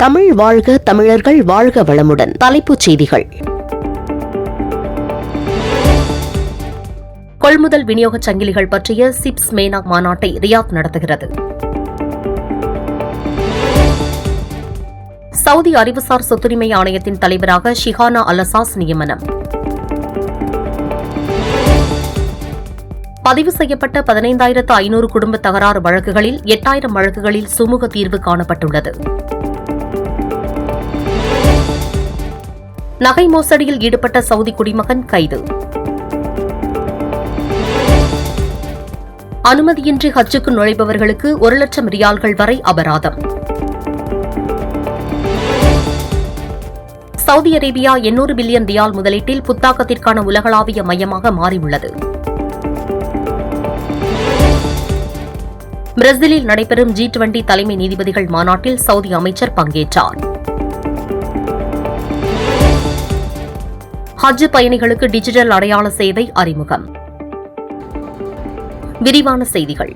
தமிழ் வாழ்க தமிழர்கள் வாழ்க வளமுடன். தலைப்புச் செய்திகள். கொள்முதல் விநியோகச் சங்கிலிகள் பற்றிய சிப்ஸ் மேனா மாநாட்டை ரியாத் நடத்துகிறது. சவுதி அறிவுசார் சொத்துரிமை ஆணையத்தின் தலைவராக ஷிஹானா அலசாஸ் நியமனம். பதிவு செய்யப்பட்ட பதினைந்தாயிரத்து ஐநூறு குடும்ப தகராறு வழக்குகளில் எட்டாயிரம் வழக்குகளில் சுமூக தீர்வு காணப்பட்டுள்ளது. நகை மோசடியில் ஈடுபட்ட சவுதி குடிமகன் கைது. அனுமதியின்றி ஹஜ்ஜுக்கு நுழைபவர்களுக்கு ஒரு லட்சம் ரியால்கள் வரை அபராதம். சவுதி அரேபியா எண்ணூறு பில்லியன் ரியால் முதலீட்டில் புத்தாக்கத்திற்கான உலகளாவிய மையமாக மாறியுள்ளது. பிரேசிலில் நடைபெறும் ஜி டுவெண்டி தலைமை நீதிபதிகள் மாநாட்டில் சவுதி அமைச்சர் பங்கேற்றார். ஹஜ் பயணிகளுக்கு டிஜிட்டல் அடையாள சேவை அறிமுகம். விரிவான செய்திகள்.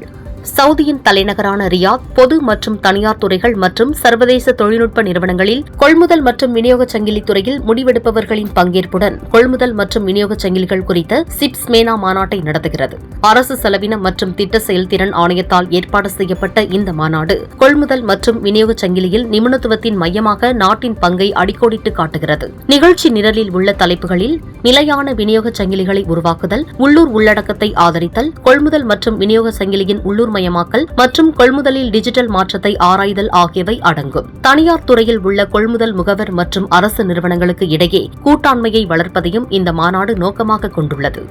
சவுதியின் தலைநகரான ரியாத் பொது மற்றும் தனியார் துறைகள் மற்றும் சர்வதேச தொழில்நுட்ப நிறுவனங்களில் கொள்முதல் மற்றும் விநியோகச் சங்கிலி துறையில் முடிவெடுப்பவர்களின் பங்கேற்புடன் கொள்முதல் மற்றும் விநியோகச் சங்கிலிகள் குறித்த சிப்ஸ் மேனா மாநாட்டை நடத்துகிறது. அரசு செலவினம் மற்றும் திட்ட செயல்திறன் ஆணையத்தால் ஏற்பாடு செய்யப்பட்ட இந்த மாநாடு கொள்முதல் மற்றும் விநியோகச் சங்கிலியில் நிபுணத்துவத்தின் மையமாக நாட்டின் பங்கை அடிக்கோடிட்டு காட்டுகிறது. நிகழ்ச்சி நிரலில் உள்ள தலைப்புகளில் நிலையான விநியோகச் சங்கிலிகளை உருவாக்குதல் உள்ளூர் உள்ளடக்கத்தை ஆதரித்தல் கொள்முதல் மற்றும் விநியோக சங்கிலியின் உள்ளூர் மயமாக்கல் மற்றும் கொள்முதலில் டிஜிட்டல் மாற்றத்தை ஆராய்தல் ஆகியவை அடங்கும். தனியார் துறையில் உள்ள கொள்முதல் முகவர் மற்றும் அரசு நிறுவனங்களுக்கு இடையே கூட்டாண்மையை வளர்ப்பதையும் இந்த மாநாடு நோக்கமாக கொண்டுள்ளது.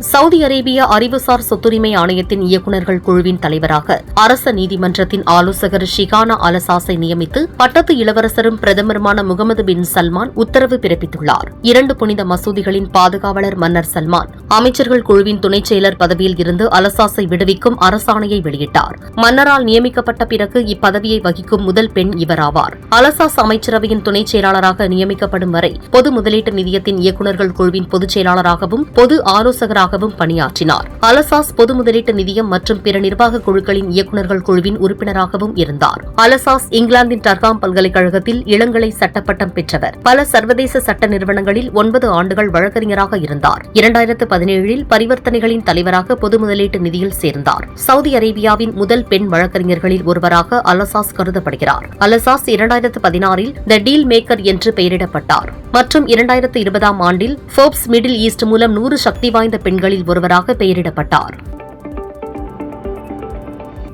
சவுதி அரேபிய அறிவுசார் சொத்துரிமை ஆணையத்தின் இயக்குநர்கள் குழுவின் தலைவராக அரச நீதிமன்றத்தின் ஆலோசகர் ஷிகானா அலசாஸை நியமித்து பட்டத்து இளவரசரும் பிரதமருமான முகமது பின் சல்மான் உத்தரவு பிறப்பித்துள்ளார். இரண்டு புனித மசூதிகளின் பாதுகாவலர் மன்னர் சல்மான் அமைச்சர்கள் குழுவின் துணைச் செயலர் பதவியில் இருந்து அலசாஸை விடுவிக்கும் அரசாணையை வெளியிட்டார். மன்னரால் நியமிக்கப்பட்ட பிறகு இப்பதவியை வகிக்கும் முதல் பெண் இவராவார் அலசாஸ் அமைச்சரவையின் துணைச் செயலாளராக நியமிக்கப்படும் வரை பொது முதலீட்டு நிதியத்தின் இயக்குநர்கள் குழுவின் பொதுச் செயலாளராகவும் பொது ஆலோசகராக ஆலோசகராகவும் பணியாற்றினார். அலசாஸ் பொது முதலீட்டு நிதியம் மற்றும் பிற நிர்வாக குழுக்களின் இயக்குநர்கள் குழுவின் உறுப்பினராகவும் இருந்தார். அலசாஸ் இங்கிலாந்தின் டர்காம் பல்கலைக்கழகத்தில் இளங்கலை சட்டப்பட்டம் பெற்றவர். பல சர்வதேச சட்ட நிறுவனங்களில் ஒன்பது ஆண்டுகள் வழக்கறிஞராக இருந்தார். இரண்டாயிரத்து பதினேழில் பரிவர்த்தனைகளின் தலைவராக பொது முதலீட்டு நிதியில் சேர்ந்தார். சவுதி அரேபியாவின் முதல் பெண் வழக்கறிஞர்களில் ஒருவராக அலசாஸ் கருதப்படுகிறார். அலசாஸ் இரண்டாயிரத்து பதினாறில் த டீல் மேக்கர் என்று பெயரிடப்பட்டார். மற்றும் இரண்டாயிரத்து இருபதாம் ஆண்டில் ஃபோர்ப்ஸ் மிடில் ஈஸ்ட் மூலம் நூறு சக்தி வாய்ந்த பெண்களில் ஒருவராக பெயரிடப்பட்டார்.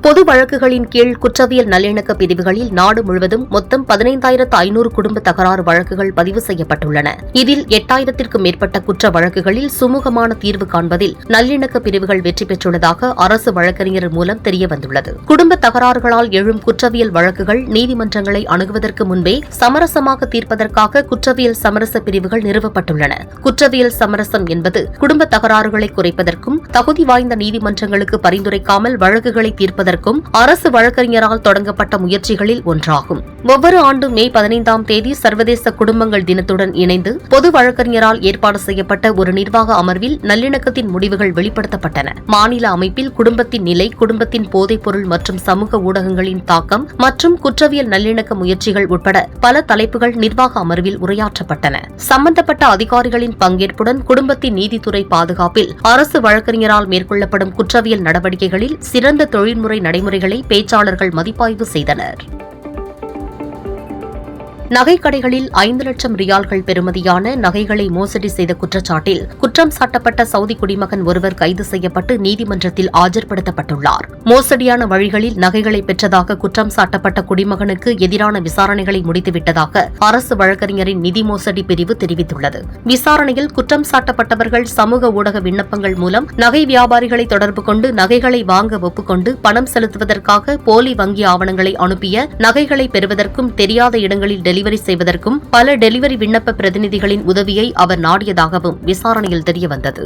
பொது வழக்குகளின் கீழ் குற்றவியல் நல்லிணக்க பிரிவுகளில் நாடு முழுவதும் மொத்தம் பதினைந்தாயிரத்து ஐநூறு குடும்ப தகராறு வழக்குகள் பதிவு செய்யப்பட்டுள்ளன. இதில் எட்டாயிரத்திற்கும் மேற்பட்ட குற்ற வழக்குகளில் சுமூகமான தீர்வு காண்பதில் நல்லிணக்க பிரிவுகள் வெற்றி பெற்றுள்ளதாக அரசு வழக்கறிஞர் மூலம் தெரியவந்துள்ளது. குடும்ப தகராறுகளால் எழும் குற்றவியல் வழக்குகள் நீதிமன்றங்களை அணுகுவதற்கு முன்பே சமரசமாக தீர்ப்பதற்காக குற்றவியல் சமரச பிரிவுகள் நிறுவப்பட்டுள்ளன. குற்றவியல் சமரசம் என்பது குடும்ப தகராறுகளை குறைப்பதற்கும் தகுதி வாய்ந்த நீதிமன்றங்களுக்கு பரிந்துரைக்காமல் வழக்குகளை தீர்ப்பதற்கும் அரசு வழக்கறிஞரால் தொடங்கப்பட்ட முயற்சிகளில் ஒன்றாகும். ஒவ்வொரு ஆண்டும் மே பதினைந்தாம் தேதி சர்வதேச குடும்பங்கள் தினத்துடன் இணைந்து பொது வழக்கறிஞரால் ஏற்பாடு செய்யப்பட்ட ஒரு நிர்வாக அமர்வில் நல்லிணக்கத்தின் முடிவுகள் வெளிப்படுத்தப்பட்டன. மாநில அமைப்பில் குடும்பத்தின் நிலை குடும்பத்தின் போதைப்பொருள் மற்றும் சமூக ஊடகங்களின் தாக்கம் மற்றும் குற்றவியல் நல்லிணக்க முயற்சிகள் உட்பட பல தலைப்புகள் நிர்வாக அமர்வில் உரையாற்றப்பட்டன. சம்பந்தப்பட்ட அதிகாரிகளின் பங்கேற்புடன் குடும்பத்தின் நீதித்துறை பாதுகாப்பில் அரசு வழக்கறிஞரால் மேற்கொள்ளப்படும் குற்றவியல் நடவடிக்கைகளில் சிறந்த தொழில்முறை நடைமுறைகளை பேச்சாளர்கள் மதிப்பாய்வு செய்தனர். நகைக்கடைகளில் ஐந்து லட்சம் ரியால்கள் பெறுமதியான நகைகளை மோசடி செய்த குற்றச்சாட்டில் குற்றம் சாட்டப்பட்ட சவுதி குடிமகன் ஒருவர் கைது செய்யப்பட்டு நீதிமன்றத்தில் ஆஜர்படுத்தப்பட்டுள்ளார். மோசடியான வழிகளில் நகைகளை பெற்றதாக குற்றம் சாட்டப்பட்ட குடிமகனுக்கு எதிரான விசாரணைகளை முடித்துவிட்டதாக அரசு வழக்கறிஞரின் நிதி மோசடி பிரிவு தெரிவித்துள்ளது. விசாரணையில் குற்றம் சாட்டப்பட்டவர்கள் சமூக ஊடக விண்ணப்பங்கள் மூலம் நகை வியாபாரிகளை தொடர்பு கொண்டு நகைகளை வாங்க ஒப்புக்கொண்டு பணம் செலுத்துவதற்காக போலி வங்கி ஆவணங்களை அனுப்பிய நகைகளை பெறுவதற்கும் தெரியாத இடங்களில் டெலிவரி செய்வதற்கும் பல டெலிவரி விண்ணப்ப பிரதிநிதிகளின் உதவியை அவர் நாடியதாகவும் விசாரணையில் தெரியவந்தது.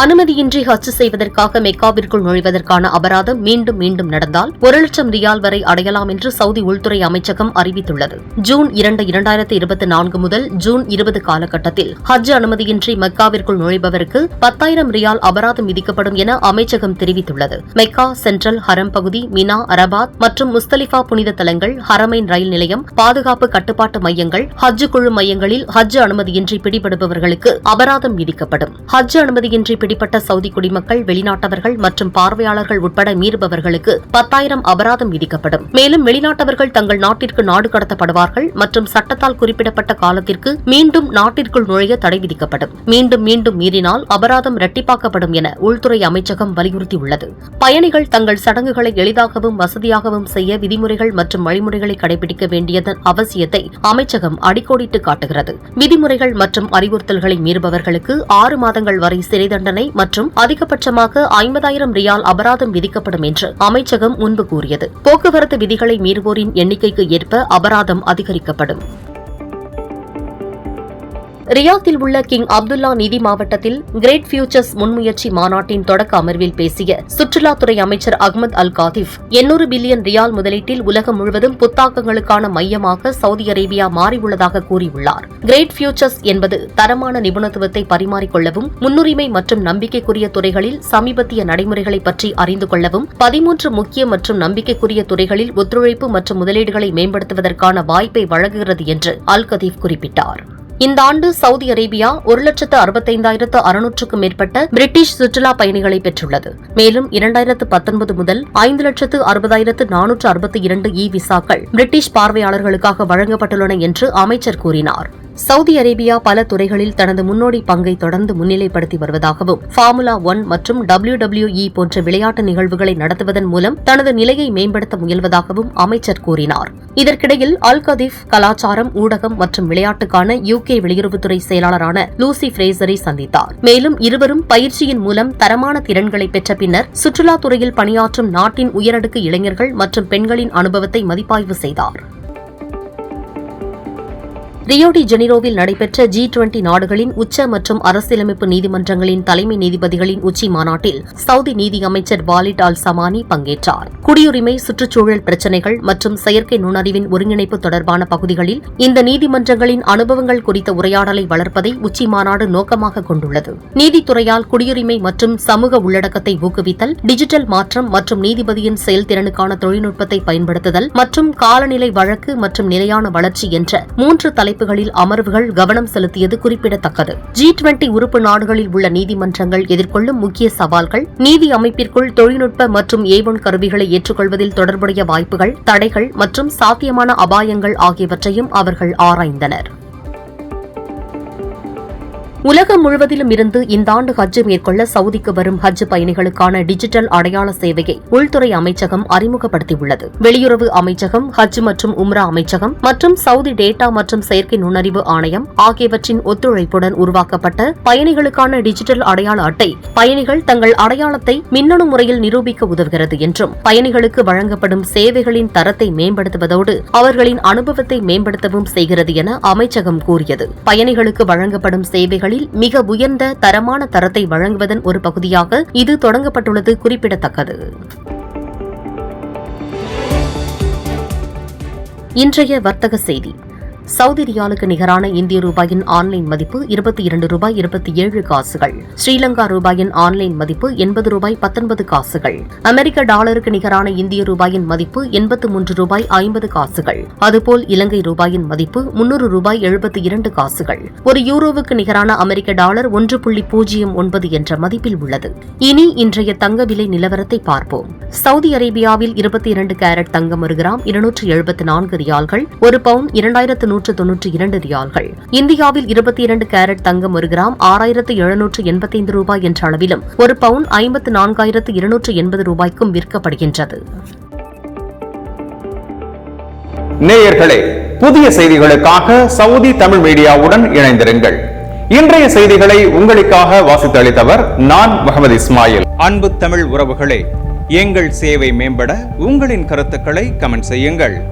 அனுமதியின்றி ஹஜ் செய்வதற்காக மெக்காவிற்குள் நுழைவதற்கான அபராதம் மீண்டும் மீண்டும் நடந்தால் ஒரு லட்சம் ரியால் வரை அடையலாம் என்று சவுதி உள்துறை அமைச்சகம் அறிவித்துள்ளது. ஜூன் இரண்டு இரண்டாயிரத்தி இருபத்தி நான்கு முதல் ஜூன் இருபது காலகட்டத்தில் ஹஜ் அனுமதியின்றி மெக்காவிற்குள் நுழைபவருக்கு பத்தாயிரம் ரியால் அபராதம் விதிக்கப்படும் என அமைச்சகம் தெரிவித்துள்ளது. மெக்கா சென்ட்ரல் ஹரம் பகுதி மினா அரபாத் மற்றும் முஸ்தலிஃபா புனித தலங்கள் ஹரமைன் ரயில் நிலையம் பாதுகாப்பு கட்டுப்பாட்டு மையங்கள் ஹஜ் குழு மையங்களில் ஹஜ் அனுமதியின்றி பிடிபடுபவர்களுக்கு அபராதம் விதிக்கப்படும். ஹஜ் அனுமதியின்றி பிடிப்பட்ட சவுதி குடிமக்கள் வெளிநாட்டவர்கள் மற்றும் பார்வையாளர்கள் உட்பட மீறுபவர்களுக்கு பத்தாயிரம் அபராதம் விதிக்கப்படும். மேலும் வெளிநாட்டவர்கள் தங்கள் நாட்டிற்கு நாடு கடத்தப்படுவார்கள் மற்றும் சட்டத்தால் குறிப்பிடப்பட்ட காலத்திற்கு மீண்டும் நாட்டிற்குள் நுழைய தடை விதிக்கப்படும். மீண்டும் மீண்டும் மீறினால் அபராதம் இரட்டிப்பாக்கப்படும் என உள்துறை அமைச்சகம் வலியுறுத்தியுள்ளது. பயணிகள் தங்கள் சடங்குகளை எளிதாகவும் வசதியாகவும் செய்ய விதிமுறைகள் மற்றும் வழிமுறைகளை கடைபிடிக்க வேண்டியதன் அவசியத்தை அமைச்சகம் அடிக்கோடிட்டு காட்டுகிறது. விதிமுறைகள் மற்றும் அறிவுறுத்தல்களை மீறுபவர்களுக்கு ஆறு மாதங்கள் வரை சிறை தண்டனை மற்றும் அதிகபட்சமாக ஐம்பதாயிரம் ரியால் அபராதம் விதிக்கப்படும் என்று அமைச்சகம் முன்பு கூறியது. போக்குவரத்து விதிகளை மீறுவோரின் எண்ணிக்கைக்கு ஏற்ப அபராதம் அதிகரிக்கப்படும். ரியாத்தில் உள்ள கிங் அப்துல்லா நிதி மாவட்டத்தில் கிரேட் ஃபியூச்சர்ஸ் முன்முயற்சி மாநாட்டின் தொடக்க அமர்வில் பேசிய சுற்றுலாத்துறை அமைச்சர் அகமது அல் காதிப் எண்ணூறு பில்லியன் ரியால் முதலீட்டில் உலகம் முழுவதும் புத்தாக்கங்களுக்கான மையமாக சவுதி அரேபியா மாறியுள்ளதாக கூறியுள்ளார். கிரேட் ஃபியூச்சர்ஸ் என்பது தரமான நிபுணத்துவத்தை பரிமாறிக்கொள்ளவும் முன்னுரிமை மற்றும் நம்பிக்கைக்குரிய துறைகளில் சமீபத்திய நடைமுறைகளை பற்றி அறிந்து கொள்ளவும் பதிமூன்று முக்கிய மற்றும் நம்பிக்கைக்குரிய துறைகளில் ஒத்துழைப்பு மற்றும் முதலீடுகளை மேம்படுத்துவதற்கான வாய்ப்பை வழங்குகிறது என்று அல் கதீப் குறிப்பிட்டார். இந்த ஆண்டு சவுதி அரேபியா ஒரு லட்சத்து அறுபத்தைந்தாயிரத்து அறுநூற்றுக்கும் மேற்பட்ட பிரிட்டிஷ் சுற்றுலா பயணிகளை பெற்றுள்ளது. மேலும் இரண்டாயிரத்து பத்தொன்பது முதல் ஐந்து லட்சத்து அறுபதாயிரத்து நானூற்று அறுபத்தி இரண்டு இ விசாக்கள் பிரிட்டிஷ் பார்வையாளர்களுக்காக வழங்கப்பட்டுள்ளன என்று அமைச்சர் கூறினார். சவுதி அரேபியா பல துறைகளில் தனது முன்னோடி பங்கை தொடர்ந்து முன்னிலைப்படுத்தி வருவதாகவும் ஃபார்முலா ஒன் மற்றும் டபிள்யூ டபிள்யூ இ போன்ற விளையாட்டு நிகழ்வுகளை நடத்துவதன் மூலம் தனது நிலையை மேம்படுத்த முயல்வதாகவும் அமைச்சர் கூறினார். இதற்கிடையில் அல் கதீப் கலாச்சாரம் ஊடகம் மற்றும் விளையாட்டுக்கான யூகே வெளியுறவுத்துறை செயலாளரான லூசி ஃப்ரேசரை சந்தித்தார். மேலும் இருவரும் பயிற்சியின் மூலம் தரமான திறன்களை பெற்ற பின்னர் சுற்றுலாத்துறையில் பணியாற்றும் நாட்டின் உயரடுக்கு இளைஞர்கள் மற்றும் பெண்களின் அனுபவத்தை மதிப்பாய்வு செய்தார். ரியோடி ஜெனிரோவில் நடைபெற்ற ஜி டுவெண்டி நாடுகளின் உச்ச மற்றும் அரசியலமைப்பு நீதிமன்றங்களின் தலைமை நீதிபதிகளின் உச்சி மாநாட்டில் சவுதி நீதி அமைச்சர் வாலிட் அல் சமானி பங்கேற்றார். குடியுரிமை சுற்றுச்சூழல் பிரச்சினைகள் மற்றும் செயற்கை நுண்ணறிவின் ஒருங்கிணைப்பு தொடர்பான பகுதிகளில் இந்த நீதிமன்றங்களின் அனுபவங்கள் குறித்த உரையாடலை வளர்ப்பதை உச்சி மாநாடு நோக்கமாக கொண்டுள்ளது. நீதித்துறையால் குடியுரிமை மற்றும் சமூக உள்ளடக்கத்தை ஊக்குவித்தல் டிஜிட்டல் மாற்றம் மற்றும் நீதிபதியின் செயல்திறனுக்கான தொழில்நுட்பத்தை பயன்படுத்துதல் மற்றும் காலநிலை வழக்கு மற்றும் நிலையான வளர்ச்சி என்ற மூன்று தலை தலைப்புகளில் அமர்வுகள் கவனம் செலுத்தியது குறிப்பிடத்தக்கது. ஜி டுவெண்டி உறுப்பு நாடுகளில் உள்ள நீதிமன்றங்கள் எதிர்கொள்ளும் முக்கிய சவால்கள் நீதி அமைப்பிற்குள் தொழில்நுட்ப மற்றும் ஏவன் கருவிகளை ஏற்றுக்கொள்வதில் தொடர்புடைய வாய்ப்புகள் தடைகள் மற்றும் சாத்தியமான அபாயங்கள் ஆகியவற்றையும் அவர்கள் ஆராய்ந்தனர். உலகம் முழுவதிலும் இருந்து இந்த ஆண்டு ஹஜ் மேற்கொள்ள சவுதிக்கு வரும் ஹஜ் பயணிகளுக்கான டிஜிட்டல் அடையாள சேவையை உள்துறை அமைச்சகம் அறிமுகப்படுத்தியுள்ளது. வெளியுறவு அமைச்சகம் ஹஜ் மற்றும் உம்ரா அமைச்சகம் மற்றும் சவுதி டேட்டா மற்றும் செயற்கை நுண்ணறிவு ஆணையம் ஆகியவற்றின் ஒத்துழைப்புடன் உருவாக்கப்பட்ட பயணிகளுக்கான டிஜிட்டல் அடையாள அட்டை பயணிகள் தங்கள் அடையாளத்தை மின்னணு முறையில் நிரூபிக்க உதவுகிறது என்றும் பயணிகளுக்கு வழங்கப்படும் சேவைகளின் தரத்தை மேம்படுத்துவதோடு அவர்களின் அனுபவத்தை மேம்படுத்தவும் செய்கிறது என அமைச்சகம் கூறியது. பயணிகளுக்கு வழங்கப்படும் சேவைகள் சேவைகளில் மிக உயர்ந்த தரமான தரத்தை வழங்குவதன் ஒரு பகுதியாக இது தொடங்கப்பட்டுள்ளது குறிப்பிடத்தக்கது. இன்றைய வர்த்தக செய்தி. சவுதி ரியாலுக்கு நிகரான இந்திய ரூபாயின் ஆன்லைன் மதிப்பு இருபத்தி இரண்டு ரூபாய் இருபத்தி ஏழு காசுகள். ஸ்ரீலங்கா ரூபாயின் ஆன்லைன் மதிப்பு எண்பது ரூபாய் பத்தொன்பது காசுகள். அமெரிக்க டாலருக்கு நிகரான இந்திய ரூபாயின் மதிப்பு எண்பத்து மூன்று ரூபாய் ஐம்பது காசுகள். அதுபோல் இலங்கை ரூபாயின் மதிப்பு முன்னூறு ரூபாய் எழுபத்தி இரண்டு காசுகள். ஒரு யூரோவுக்கு நிகரான அமெரிக்க டாலர் ஒன்று புள்ளி பூஜ்ஜியம் ஒன்பது என்ற மதிப்பில் உள்ளது. இனி இன்றைய தங்க விலை நிலவரத்தை பார்ப்போம். சவுதி அரேபியாவில் இருபத்தி இரண்டு கேரட் தங்கம் ஒரு கிராம் இருநூற்று எழுபத்தி நான்கு ரியால்கள் ஒரு பவுன் இரண்டாயிரத்து நூற்று தொன்னூற்றி இரண்டு ரியால்கள். இந்தியாவில் இருபத்தி இரண்டு கேரட் தங்கம் ஒரு கிராம் ஆறாயிரத்து எழுநூற்று எண்பத்தைந்து ரூபாய் என்ற அளவிலும் ஒரு பவுன் ஐம்பத்து நான்காயிரத்து இருநூற்று எண்பது ரூபாய்க்கும் விற்கப்படுகின்றது. நேயர்களே புதிய செய்திகளுக்காக சவுதி தமிழ் மீடியாவுடன் இணைந்திருங்கள். இன்றைய செய்திகளை உங்களுக்காக வாசித்து அளித்தவர் நான் முகமது இஸ்மாயில். அன்பு தமிழ் உறவுகளே எங்கள் சேவை மேம்பட உங்களின் கருத்துக்களை கமெண்ட் செய்யுங்கள்.